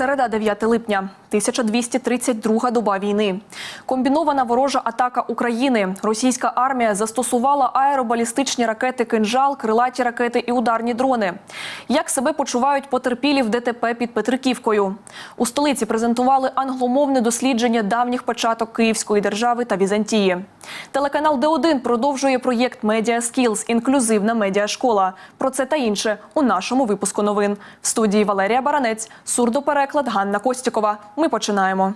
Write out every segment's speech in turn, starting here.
Середа 9 липня, 1232 доба війни. Комбінована ворожа атака України. Російська армія застосувала аеробалістичні ракети «Кинжал», крилаті ракети і ударні дрони. Як себе почувають потерпілі в ДТП під Петриківкою? У столиці презентували англомовне дослідження давніх початок Київської держави та Візантії. Телеканал Д1 продовжує проєкт Медіа Скілз, – інклюзивна медіашкола. Про це та інше у нашому випуску новин. В студії Валерія Баранець, сурдопереклад Ганна Костікова. Ми починаємо.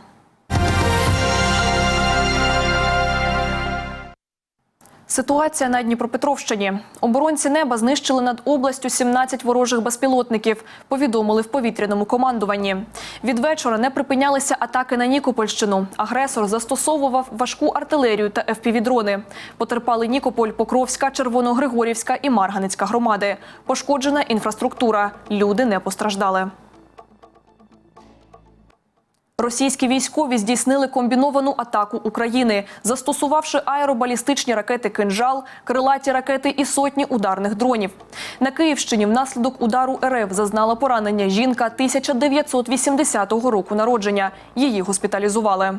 Ситуація на Дніпропетровщині. Оборонці неба знищили над областю 17 ворожих безпілотників. Повідомили в повітряному командуванні. Від вечора не припинялися атаки на Нікопольщину. Агресор застосовував важку артилерію та ФПВ-дрони. Потерпали Нікополь, Покровська, Червоногригорівська і Марганицька громади. Пошкоджена інфраструктура. Люди не постраждали. Російські військові здійснили комбіновану атаку України, застосувавши аеробалістичні ракети «Кинжал», крилаті ракети і сотні ударних дронів. На Київщині внаслідок удару РФ зазнала поранення жінка 1980 року народження. Її госпіталізували.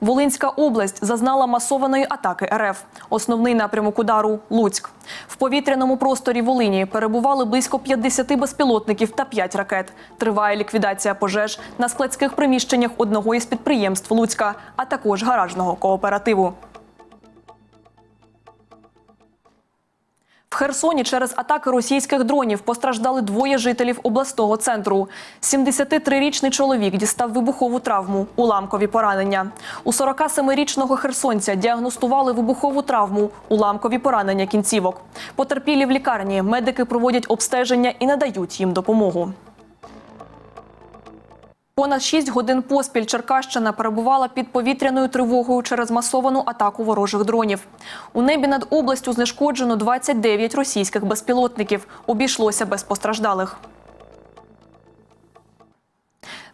Волинська область зазнала масованої атаки РФ. Основний напрямок удару Луцьк. В повітряному просторі Волині перебували близько 50 безпілотників та 5 ракет. Триває ліквідація пожеж на складських приміщеннях одного із підприємств Луцька, а також гаражного кооперативу. Херсоні через атаки російських дронів постраждали двоє жителів обласного центру. 73-річний чоловік дістав вибухову травму, уламкові поранення. У 47-річного херсонця діагностували вибухову травму, уламкові поранення кінцівок. Потерпілі в лікарні. Медики проводять обстеження і надають їм допомогу. Понад 6 годин поспіль Черкащина перебувала під повітряною тривогою через масовану атаку ворожих дронів. У небі над областю знешкоджено 29 російських безпілотників. Обійшлося без постраждалих.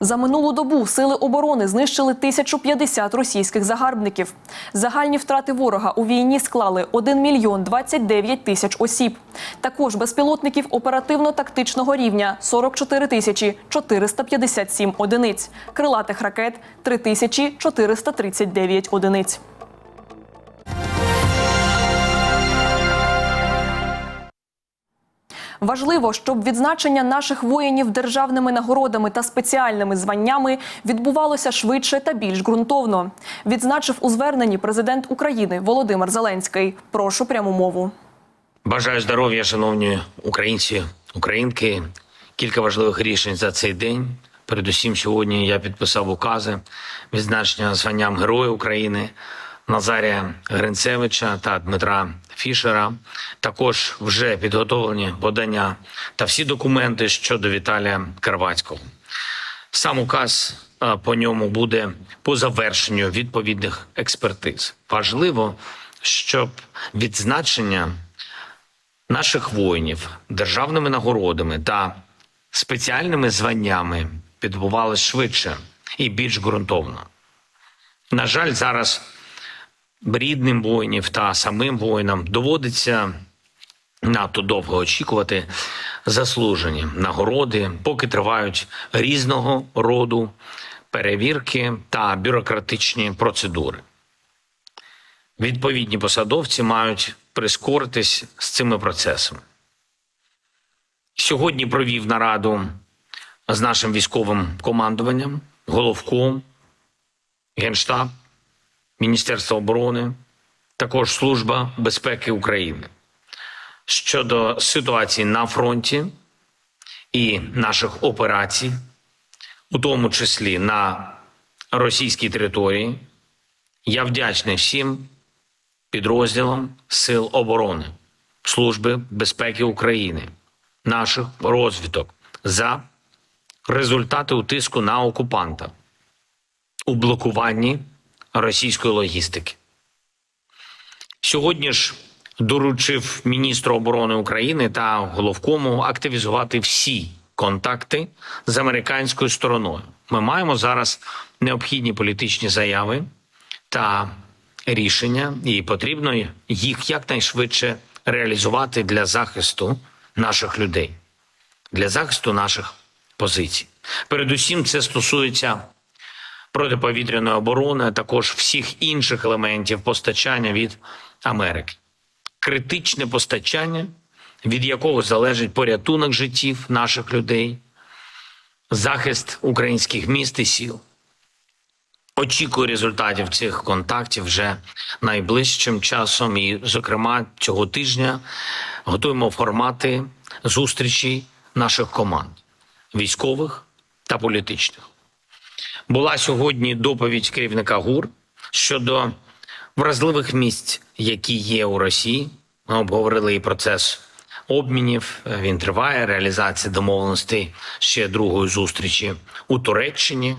За минулу добу сили оборони знищили 1050 російських загарбників. Загальні втрати ворога у війні склали 1 мільйон 29 тисяч осіб. Також безпілотників оперативно-тактичного рівня 44 тисячі 457 одиниць. Крилатих ракет 3 тисячі 439 одиниць. Важливо, щоб відзначення наших воїнів державними нагородами та спеціальними званнями відбувалося швидше та більш ґрунтовно. Відзначив у зверненні президент України Володимир Зеленський. Прошу пряму мову. Бажаю здоров'я, шановні українці, українки. Кілька важливих рішень за цей день. Передусім, сьогодні я підписав укази відзначення званням Героя України Назарія Гринцевича та Дмитра Фішера. Також вже підготовлені подання та всі документи щодо Віталія Карвацького. Сам указ е, по ньому буде по завершенню відповідних експертиз. Важливо, щоб відзначення наших воїнів державними нагородами та спеціальними званнями відбувалося швидше і більш ґрунтовно. На жаль, зараз рідним воїнів та самим воїнам доводиться надто довго очікувати заслужені нагороди, поки тривають різного роду перевірки та бюрократичні процедури. Відповідні посадовці мають прискоритись з цими процесами. Сьогодні провів нараду з нашим військовим командуванням, головком, Генштаб, Міністерство оборони, також Служба безпеки України щодо ситуації на фронті і наших операцій, у тому числі на російській території. Я вдячний всім підрозділам Сил оборони, Служби безпеки України, наших розвідок за результати утиску на окупанта у блокуванні російської логістики. Сьогодні ж доручив міністру оборони України та головкому активізувати всі контакти з американською стороною. Ми маємо зараз необхідні політичні заяви та рішення, і потрібно їх якнайшвидше реалізувати для захисту наших людей. для захисту наших позицій. Передусім, це стосується протиповітряної оборони, а також всіх інших елементів постачання від Америки. Критичне постачання, від якого залежить порятунок життів наших людей, захист українських міст і сіл. Очікую результатів цих контактів вже найближчим часом. І, зокрема, цього тижня готуємо формати зустрічей наших команд військових та політичних. Була сьогодні доповідь керівника ГУР щодо вразливих місць, які є у Росії. Ми обговорили і процес обмінів. Він триває. Реалізація домовленостей ще другої зустрічі у Туреччині.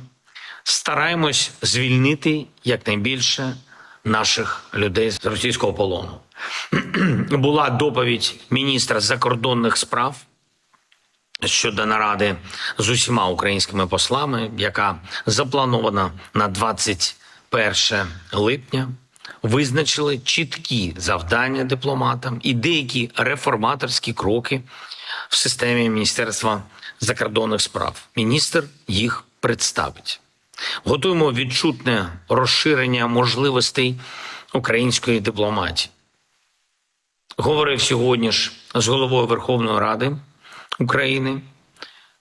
Стараємось звільнити якнайбільше наших людей з російського полону. Була доповідь міністра закордонних справ щодо наради з усіма українськими послами, яка запланована на 21 липня. Визначили чіткі завдання дипломатам і деякі реформаторські кроки в системі Міністерства закордонних справ. Міністр їх представить. Готуємо відчутне розширення можливостей української дипломатії. Говорив сьогодні ж з головою Верховної Ради України.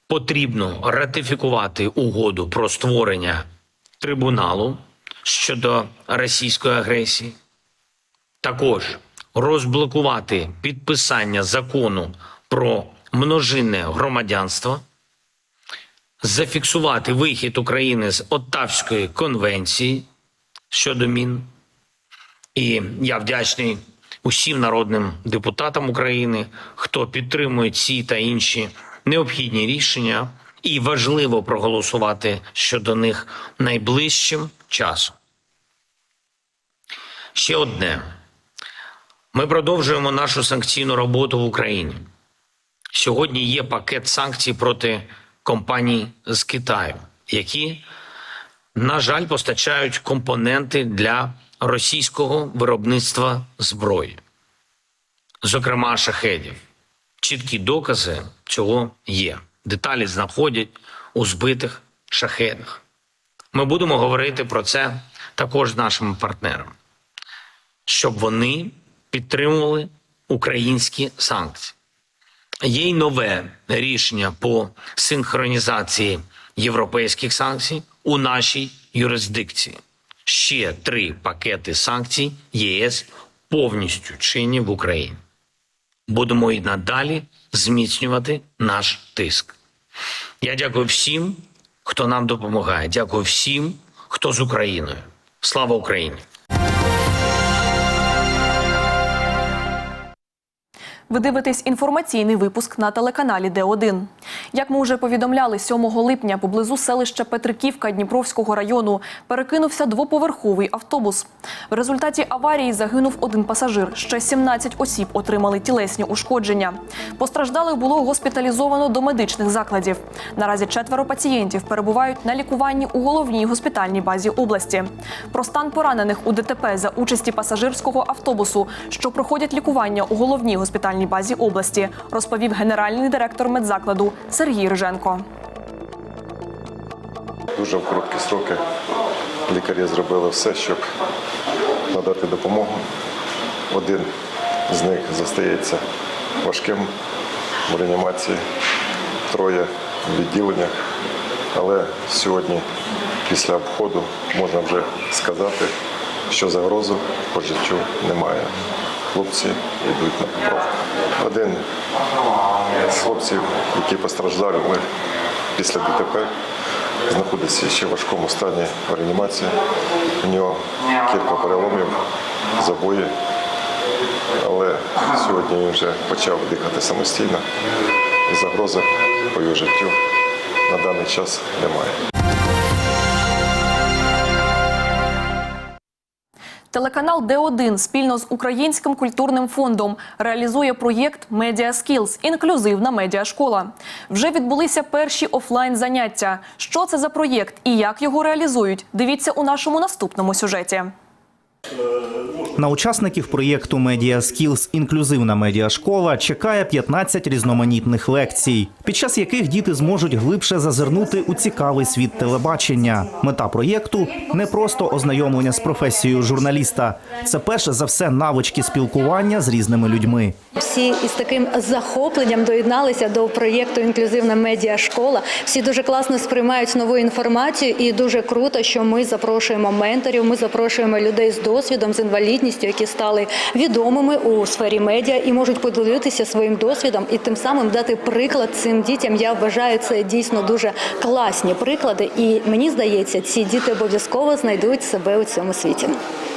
Потрібно ратифікувати угоду про створення трибуналу щодо російської агресії. Також розблокувати підписання закону про множинне громадянство, зафіксувати вихід України з Оттавської конвенції щодо мін. І я вдячний усім народним депутатам України, хто підтримує ці та інші необхідні рішення, і важливо проголосувати щодо них найближчим часом. Ще одне. Ми продовжуємо нашу санкційну роботу в Україні. Сьогодні є пакет санкцій проти компаній з Китаю, які, на жаль, постачають компоненти для російського виробництва зброї, зокрема шахедів. Чіткі докази цього є. Деталі знаходять у збитих шахедах. Ми будемо говорити про це також з нашими партнерами, щоб вони підтримували українські санкції. Є й нове рішення по синхронізації європейських санкцій у нашій юрисдикції. Ще три пакети санкцій ЄС повністю чинні в Україні. Будемо і надалі зміцнювати наш тиск. Я дякую всім, хто нам допомагає. Дякую всім, хто з Україною. Слава Україні! Ви дивитесь інформаційний випуск на телеканалі Д1. Як ми вже повідомляли, 7 липня поблизу селища Петриківка Дніпровського району перекинувся двоповерховий автобус. В результаті аварії загинув один пасажир. Ще 17 осіб отримали тілесні ушкодження. Постраждалих було госпіталізовано до медичних закладів. Наразі четверо пацієнтів перебувають на лікуванні у головній госпітальній базі області. Про стан поранених у ДТП за участі пасажирського автобусу, що проходять лікування у головній госпітальній базі області, розповів генеральний директор медзакладу Сергій Риженко. Дуже в короткі сроки лікарі зробили все, щоб надати допомогу. Один з них застається важким в реанімації, троє в відділеннях. Але сьогодні, після обходу, можна вже сказати, що загрозу по життю немає. Хлопці йдуть на поправку. Один з хлопців, які постраждали після ДТП, знаходиться ще в важкому стані в реанімації. У нього кілька переломів, забої. Але сьогодні він вже почав дихати самостійно і загрози по його життю на даний час немає. Телеканал Д1 спільно з Українським культурним фондом реалізує проєкт Медіа Скілз – інклюзивна медіашкола. Вже відбулися перші офлайн заняття. Що це за проєкт і як його реалізують? Дивіться у нашому наступному сюжеті. На учасників проєкту Media Skills інклюзивна медіашкола чекає 15 різноманітних лекцій, під час яких діти зможуть глибше зазирнути у цікавий світ телебачення. Мета проєкту не просто ознайомлення з професією журналіста, це перш за все навички спілкування з різними людьми. Всі із таким захопленням доєдналися до проєкту Інклюзивна медіа школа. Всі дуже класно сприймають нову інформацію, і дуже круто, що ми запрошуємо менторів. Ми запрошуємо людей з досвідом, з інвалідністю, які стали відомими у сфері медіа і можуть поділитися своїм досвідом і тим самим дати приклад цим дітям. Я вважаю це дійсно дуже класні приклади. І мені здається, ці діти обов'язково знайдуть себе у цьому світі.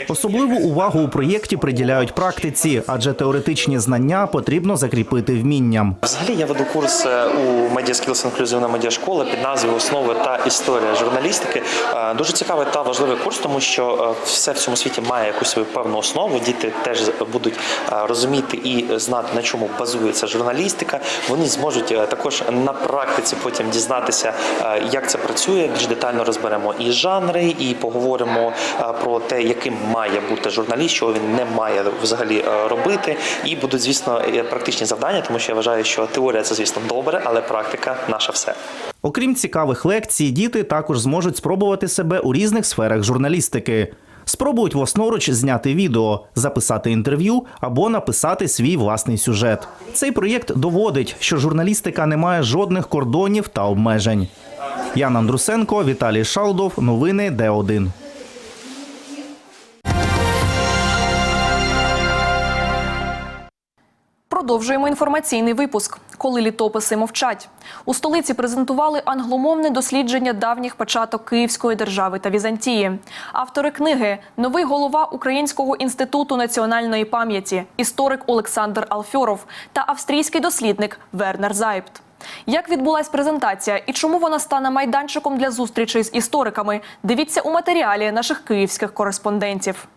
Особливу увагу у проєкті приділяють практиці, адже теоретичні знання потрібно закріпити вмінням. Взагалі я веду курс е, у Media Skills інклюзивна медіашкола під назвою Основи та історія журналістики. Е, Дуже цікавий та важливий курс, тому що е, все в цьому світі має якусь свою певну основу. Діти теж будуть розуміти і знати на чому базується журналістика. Вони зможуть е, також на практиці потім дізнатися, е, як це працює. Більш детально розберемо і жанри, і поговоримо е, про те, яким має бути журналіст, що він не має взагалі робити. І будуть, звісно, практичні завдання, тому що я вважаю, що теорія це, звісно, добре, але практика наше все. Окрім цікавих лекцій, діти також зможуть спробувати себе у різних сферах журналістики. Спробують власноруч зняти відео, записати інтерв'ю або написати свій власний сюжет. Цей проєкт доводить, що журналістика не має жодних кордонів та обмежень. Ян Андрусенко, Віталій Шалдов. Новини Д1. Продовжуємо інформаційний випуск. Коли літописи мовчать. У столиці презентували англомовне дослідження давніх початок Київської держави та Візантії. Автори книги новий голова Українського інституту національної пам'яті, історик Олександр Алфьоров та австрійський дослідник Вернер Зайбт. Як відбулась презентація і чому вона стане майданчиком для зустрічей з істориками? Дивіться у матеріалі наших київських кореспондентів.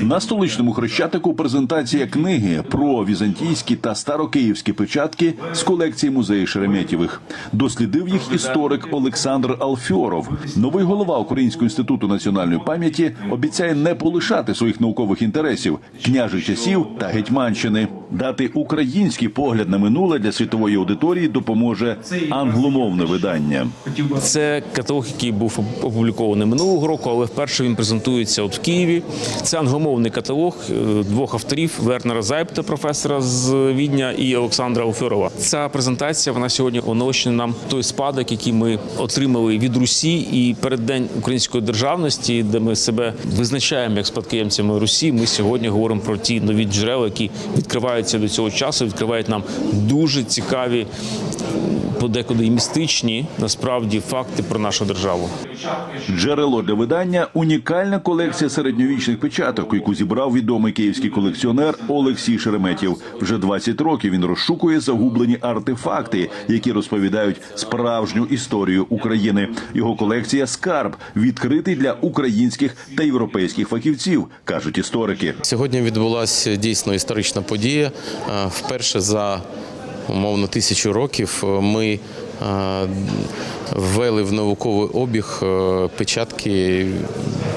На столичному хрещатику презентація книги про візантійські та старокиївські печатки з колекції музею Шереметєвих. Дослідив їх історик Олександр Алфьоров. Новий голова Українського інституту національної пам'яті обіцяє не полишати своїх наукових інтересів княжих часів та гетьманщини. Дати український погляд на минуле для світової аудиторії допоможе англомовне видання. Це каталог, який був опублікований минулого року, але вперше він презентується от в Києві. Це англомовний каталог е, двох авторів Вернера Зайпта, професора з Відня, і Олександра Оферова. Ця презентація вона сьогодні оновлює нам той спадок, який ми отримали від Русі, і перед день української державності, де ми себе визначаємо як спадкоємцями Русі. Ми сьогодні говоримо про ті нові джерела, які відкриваються до цього часу, відкривають нам дуже цікаві подекуди і містичні насправді факти про нашу державу. Джерело для видання унікальна колекція середньовічних печаток, яку зібрав відомий київський колекціонер Олексій Шереметєв. Вже 20 років він розшукує загублені артефакти, які розповідають справжню історію України. Його колекція скарб відкритий для українських та європейських фахівців, кажуть історики. Сьогодні відбулася дійсно історична подія. Е, Вперше за умовно тисячу років ми е, ввели в науковий обіг е, печатки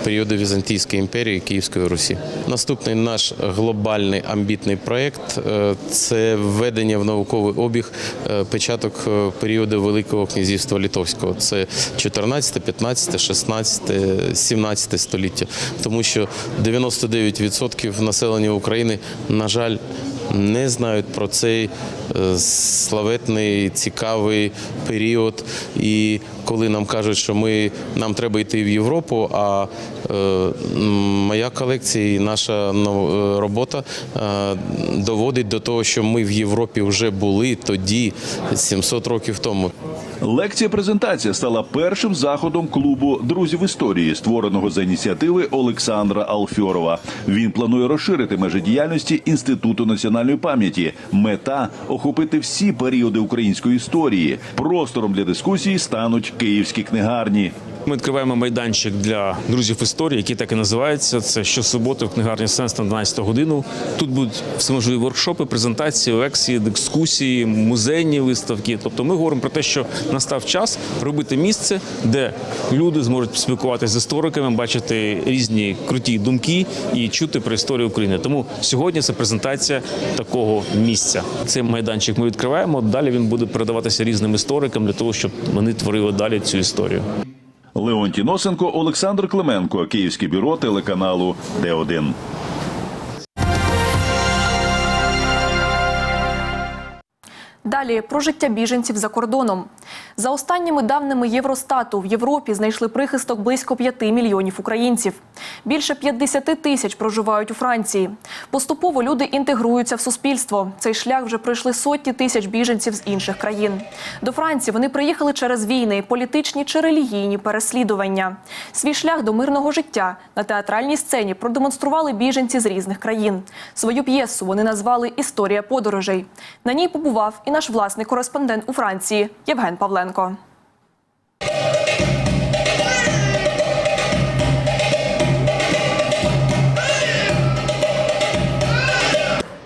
періоду Візантійської імперії Київської Русі. Наступний наш глобальний амбітний проєкт е, це введення в науковий обіг е, печаток е, періоду Великого князівства Литовського. Це 14, 15, 16, 17 століття. Тому що 99% населення України, на жаль, не знають про цей е, славетний, цікавий період. І коли нам кажуть, що ми нам треба йти в Європу, а е, моя колекція і наша е, робота доводить до того, що ми в Європі вже були тоді, 700 років тому. Лекція презентація стала першим заходом клубу друзів історії, створеного за ініціативи Олександра Алфьорова. Він планує розширити межі діяльності інституту національної пам'яті. Мета охопити всі періоди української історії. Простором для дискусії стануть київські книгарні. Ми відкриваємо майданчик для друзів історії, який так і називається. Це щосуботи в книгарні Сенс на 12 годину. Тут будуть всеможливі воркшопи, презентації, лекції, дискусії, музейні виставки. Тобто, ми говоримо про те, що настав час робити місце, де люди зможуть спілкуватися з істориками, бачити різні круті думки і чути про історію України. Тому сьогодні це презентація такого місця. Цей майданчик ми відкриваємо. Далі він буде передаватися різним історикам для того, щоб вони творили далі цю історію. Леонтій Носенко, Олександр Клименко, Київське бюро телеканалу Д1. Далі про життя біженців за кордоном. За останніми даними Євростату в Європі знайшли прихисток близько 5 мільйонів українців. Більше 50 тисяч проживають у Франції. Поступово люди інтегруються в суспільство. Цей шлях вже пройшли сотні тисяч біженців з інших країн. До Франції вони приїхали через війни, політичні чи релігійні переслідування. Свій шлях до мирного життя на театральній сцені продемонстрували біженці з різних країн. Свою п'єсу вони назвали Історія подорожей. На ній побував і наш власний кореспондент у Франції Євген Павленко.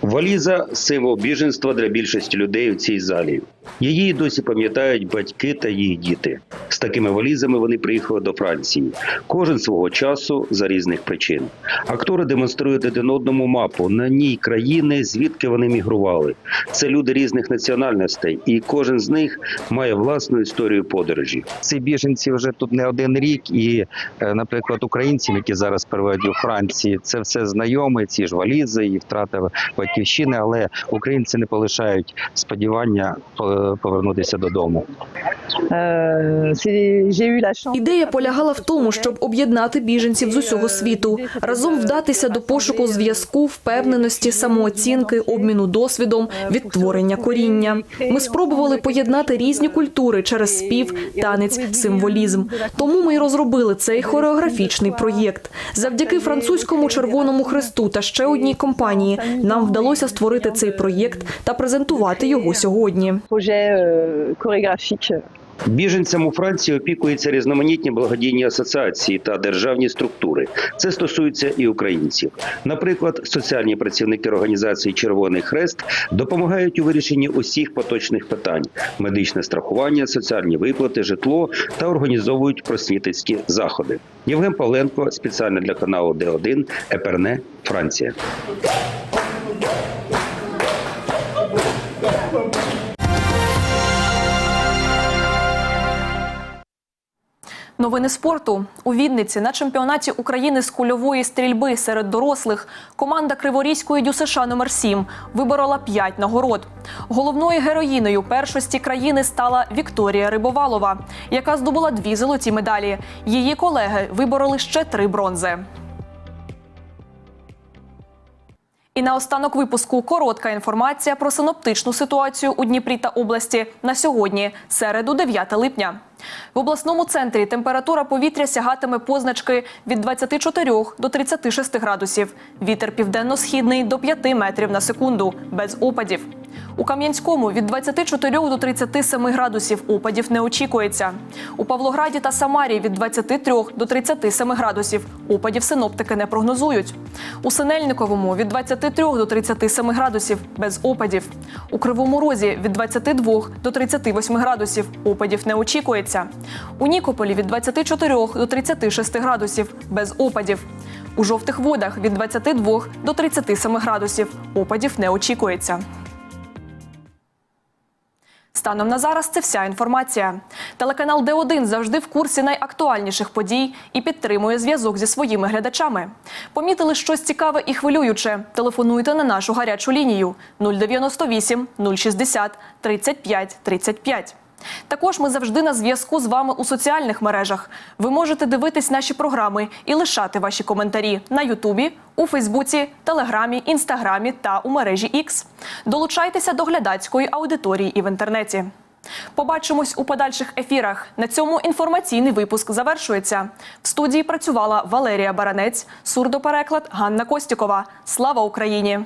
Валіза символ біженства для більшості людей у цій залі. Її досі пам'ятають батьки та їх діти. З такими валізами вони приїхали до Франції. Кожен свого часу за різних причин. Актори демонструють один одному мапу на ній країни, звідки вони мігрували. Це люди різних національностей, і кожен з них має власну історію подорожі. Ці біженці вже тут не один рік, і, е, наприклад, українцям, які зараз перебувають у Франції, це все знайоме, ці ж валізи і втрата батьківщини, але українці не полишають сподівання е, повернутися додому. Ідея полягала в тому, щоб об'єднати біженців з усього світу, разом вдатися до пошуку зв'язку, впевненості, самооцінки, обміну досвідом, відтворення коріння. Ми спробували поєднати різні культури через спів, танець, символізм. Тому ми й розробили цей хореографічний проєкт. Завдяки французькому Червоному Хресту та ще одній компанії нам вдалося створити цей проєкт та презентувати його сьогодні. Біженцям у Франції опікуються різноманітні благодійні асоціації та державні структури. Це стосується і українців. Наприклад, соціальні працівники організації Червоний Хрест допомагають у вирішенні усіх поточних питань: медичне страхування, соціальні виплати, житло та організовують просвітницькі заходи. Євген Павленко спеціально для каналу Д1 Еперне, Франція. Новини спорту у Вінниці на чемпіонаті України з кульової стрільби серед дорослих команда Криворізької ДЮСШ номер 7 виборола 5 нагород. Головною героїною першості країни стала Вікторія Рибовалова, яка здобула дві золоті медалі. Її колеги вибороли ще три бронзи. І наостанок випуску коротка інформація про синоптичну ситуацію у Дніпрі та області на сьогодні, середу, 9 липня. В обласному центрі температура повітря сягатиме позначки від 24 до 36 градусів. Вітер південно-східний до 5 метрів на секунду, без опадів. У Кам'янському від 24 до 37 градусів опадів не очікується. У Павлограді та Самарі від 23 до 37 градусів опадів синоптики не прогнозують. У Синельниковому від 23 до 37 градусів без опадів. У Кривому Розі від 22 до 38 градусів опадів не очікується. У Нікополі від 24 до 36 градусів без опадів. У жовтих водах від 22 до 37 градусів опадів не очікується. Станом на зараз це вся інформація. Телеканал Д1 завжди в курсі найактуальніших подій і підтримує зв'язок зі своїми глядачами. Помітили щось цікаве і хвилююче? Телефонуйте на нашу гарячу лінію 098 060 35 35. Також ми завжди на зв'язку з вами у соціальних мережах. Ви можете дивитись наші програми і лишати ваші коментарі на Ютубі, у Фейсбуці, Телеграмі, Інстаграмі та у мережі X. Долучайтеся до глядацької аудиторії і в інтернеті. Побачимось у подальших ефірах. На цьому інформаційний випуск завершується. В студії працювала Валерія Баранець, сурдопереклад Ганна Костюкова. Слава Україні!